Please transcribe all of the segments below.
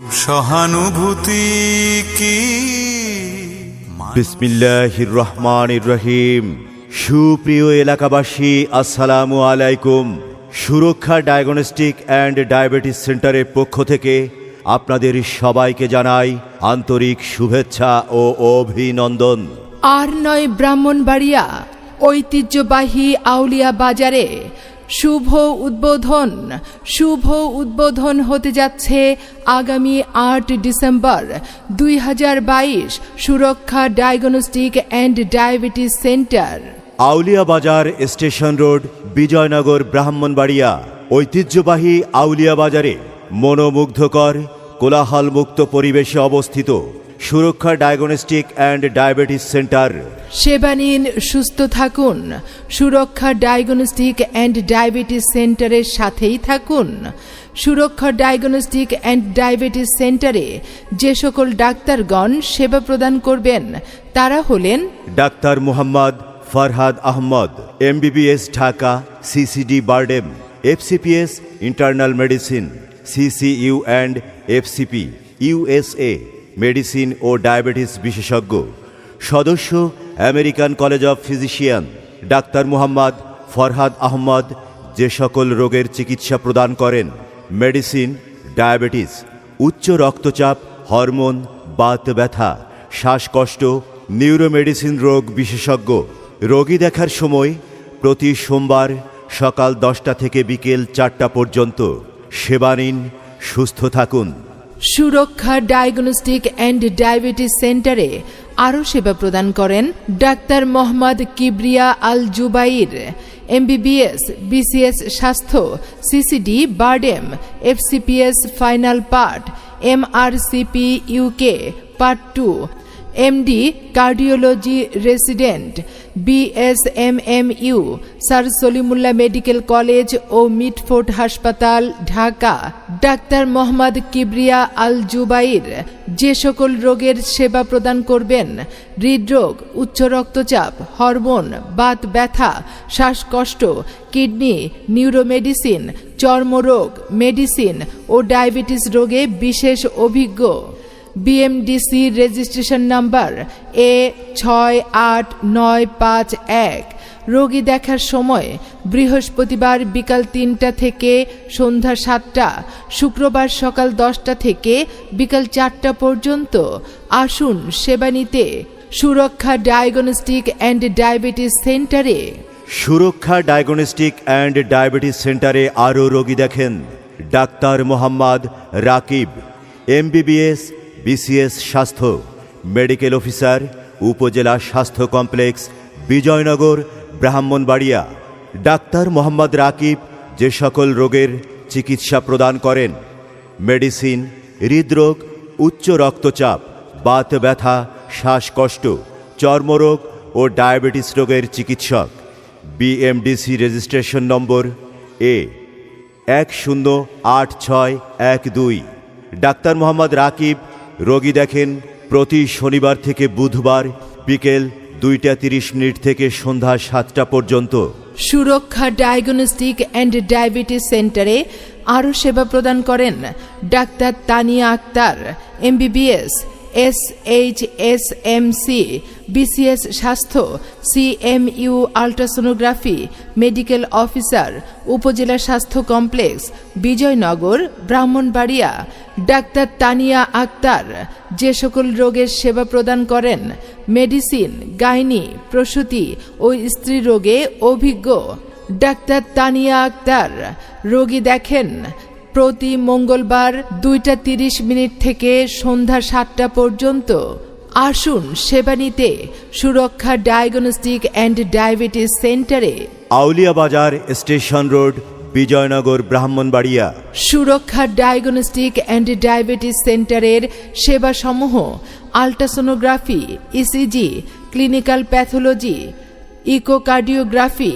সহানুভূতি কি? বিসমিল্লাহির রহমানির রহিম সুপ্রিয় এলাকাবাসী আসসালামু আলাইকুম। সুরক্ষা ডায়াগনস্টিক অ্যান্ড ডায়াবেটিস সেন্টারের পক্ষ থেকে আপনাদের সবাইকে জানাই আন্তরিক শুভেচ্ছা ও অভিনন্দন। আর নয় ব্রাহ্মণবাড়িয়া ঐতিহ্যবাহী আউলিয়া বাজারে শুভ উদ্বোধন। শুভ উদ্বোধন হতে যাচ্ছে আগামী আট ডিসেম্বর। দুই হাজার বাইশ Suraksha diagnostic and diabetes centre. Auliya Bazar station road, Bijoynagar, Brahmanbaria. ঐতিহ্যবাহী আউলিয়া বাজারে মনোমুগ্ধকর, কোলাহলমুক্ত পরিবেশে অবস্থিত। সুরক্ষা ডায়াগনস্টিক অ্যান্ড ডায়াবেটিস সেন্টার। সেবা নিন সুস্থ থাকুন। সুরক্ষা ডায়াগনস্টিক অ্যান্ড ডায়াবেটিস সেন্টারের সাথেই থাকুন। সুরক্ষা ডায়াগনস্টিক অ্যান্ড ডায়াবেটিস সেন্টারে যে সকল ডাক্তারগণ সেবা প্রদান করবেন তারা হলেন doctor Muhammad Farhad Ahmad MBBS Dhaka CCD BIRDEM FCPS internal medicine CCU and FCP USA. Medicine O diabetes বিশেষজ্ঞ, সদস্য American college of physician, doctor Muhammad Farhad Ahmad, যে সকল রোগের চিকিৎসা প্রদান করেন, মেডিসিন, ডায়াবেটিস, উচ্চ রক্তচাপ, হরমোন, বাত ব্যথা, শ্বাসকষ্ট, নিউরোমেডিসিন রোগ বিশেষজ্ঞ, রোগী দেখার সময় প্রতি সোমবার সকাল দশটা থেকে বিকেল চারটা পর্যন্ত সেবা নিন, সুস্থ থাকুন। সুরক্ষা ডায়াগনস্টিক অ্যান্ড ডায়াবেটিস সেন্টারে আরও সেবা প্রদান করেন doctor Mohammad Kibria Al Jubair MBBS, BCS স্বাস্থ্য, CCD, BIRDEM, FCPS final part, MRCP UK part two. MD cardiology resident BSMMU sir Salimullah medical college ও মিটফোর্ড হাসপাতাল ঢাকা ডাক্তার মোহাম্মদ কিবরিয়া আল জুবাইর যে সকল রোগের সেবা প্রদান করবেন, হৃদরোগ, উচ্চ রক্তচাপ, হরমোন, বাত ব্যথা, শ্বাসকষ্ট, কিডনি, নিউরোমেডিসিন, চর্মরোগ, মেডিসিন ও ডায়াবেটিস রোগে বিশেষ অভিজ্ঞ। বিএমডিসি রেজিস্ট্রেশন নাম্বার এ ছয় আট নয় পাঁচ এক। রোগী দেখার সময় বৃহস্পতিবার বিকাল তিনটা থেকে সন্ধ্যা সাতটা, শুক্রবার সকাল দশটা থেকে বিকাল চারটা পর্যন্ত আসুন সেবা নিতে সুরক্ষা ডায়াগনস্টিক অ্যান্ড ডায়াবেটিস সেন্টারে। সুরক্ষা ডায়াগনস্টিক অ্যান্ড ডায়াবেটিস সেন্টারে আরও রোগী দেখেন। Doctor Mohammad Rakib, MBBS BCS স্বাস্থ্য, মেডিকেল অফিসার, উপজেলা স্বাস্থ্য কমপ্লেক্স, বিজয়নগর, ব্রাহ্মণবাড়িয়া। ডাক্তার মোহাম্মদ রাকিব যে সকল রোগের চিকিৎসা প্রদান করেন। মেডিসিন, হৃদরোগ, উচ্চ রক্তচাপ, বাত ব্যথা, শ্বাসকষ্ট, চর্মরোগ ও ডায়াবেটিস রোগের চিকিৎসক। বিএমডিসি রেজিস্ট্রেশন নম্বর এ এক শূন্য আট ছয় এক দুই। ডাক্তার মোহাম্মদ রাকিব রোগী দেখেন, প্রতি শনিবার থেকে বুধবার বিকেল দুইটা তিরিশ মিনিট থেকে সন্ধ্যা সাতটা পর্যন্ত। সুরক্ষা ডায়াগনস্টিক অ্যান্ড ডায়াবেটিস সেন্টারে আরও সেবা প্রদান করেন doctor Tania Akter, MBBS S H S M C BCS স্বাস্থ্য, সিএমইউ আল্ট্রাসোনোগ্রাফি, মেডিকেল অফিসার, উপজেলা স্বাস্থ্য কমপ্লেক্স, বিজয়নগর, ব্রাহ্মণবাড়িয়া, ডাক্তার তানিয়া আক্তার, যে সকল রোগের সেবা প্রদান করেন, মেডিসিন, গাইনি, প্রসূতি ও স্ত্রী রোগে অভিজ্ঞ, ডাক্তার তানিয়া আক্তার, রোগী দেখেন, প্রতি মঙ্গলবার দুইটা তিরিশ মিনিট থেকে সন্ধ্যা সাতটা পর্যন্ত। আসুন সেবা নিতে সুরক্ষা ডায়াগনস্টিক অ্যান্ড ডায়াবেটিস সেন্টারে আউলিয়া বাজার স্টেশন রোড বিজয়নগর ব্রাহ্মণবাড়িয়া। সুরক্ষা ডায়াগনস্টিক অ্যান্ড ডায়াবেটিস সেন্টারের সেবাসমূহ ultrasonography ECG clinical pathology echocardiography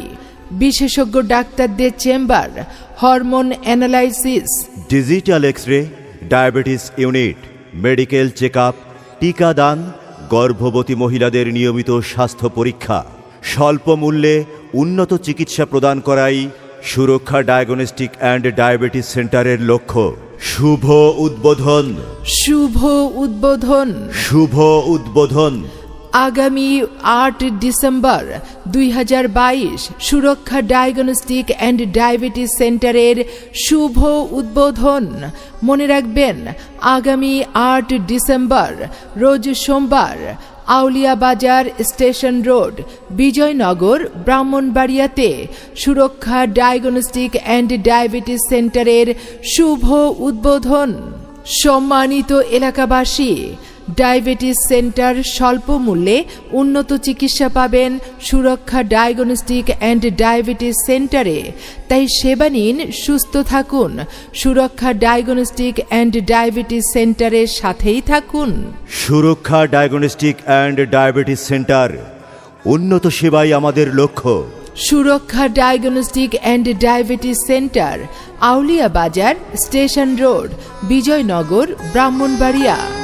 বিশেষজ্ঞ ডাক্তারদের chamber hormone analysis. Digital X-ray diabetes unit medical check up টিকাদান গর্ভবতী মহিলাদের নিয়মিত স্বাস্থ্য পরীক্ষা স্বল্প মূল্যে উন্নত চিকিৎসা প্রদান করাই সুরক্ষা ডায়াগনস্টিক অ্যান্ড ডায়াবেটিস সেন্টারের লক্ষ্য। শুভ উদ্বোধন। শুভ উদ্বোধন। শুভ উদ্বোধন। আগামী আট ডিসেম্বর দুই হাজার বাইশ সুরক্ষা ডায়াগনস্টিক অ্যান্ড ডায়াবেটিস সেন্টারের শুভ উদ্বোধন। মনে রাখবেন, আগামী আট ডিসেম্বর, রোজ সোমবার, আউলিয়া বাজার স্টেশন রোড, বিজয়নগর, ব্রাহ্মণবাড়িয়াতে সুরক্ষা ডায়াগনস্টিক অ্যান্ড ডায়াবেটিস সেন্টারের শুভ উদ্বোধন। সম্মানিত এলাকাবাসী ডায়াবেটিস সেন্টার স্বল্প মূল্যে উন্নত চিকিৎসা পাবেন সুরক্ষা ডায়াগনস্টিক অ্যান্ড ডায়াবেটিস সেন্টারে। তাই সেবা নিন সুস্থ থাকুন। সুরক্ষা ডায়াগনস্টিক অ্যান্ড ডায়াবেটিস সেন্টারের সাথেই থাকুন। সুরক্ষা ডায়াগনস্টিক অ্যান্ড ডায়াবেটিস সেন্টার উন্নত সেবাই আমাদের লক্ষ্য। Suraksha diagnostic and diabetes centre Auliya Bazar station road Bijoynagar Brahmanbaria.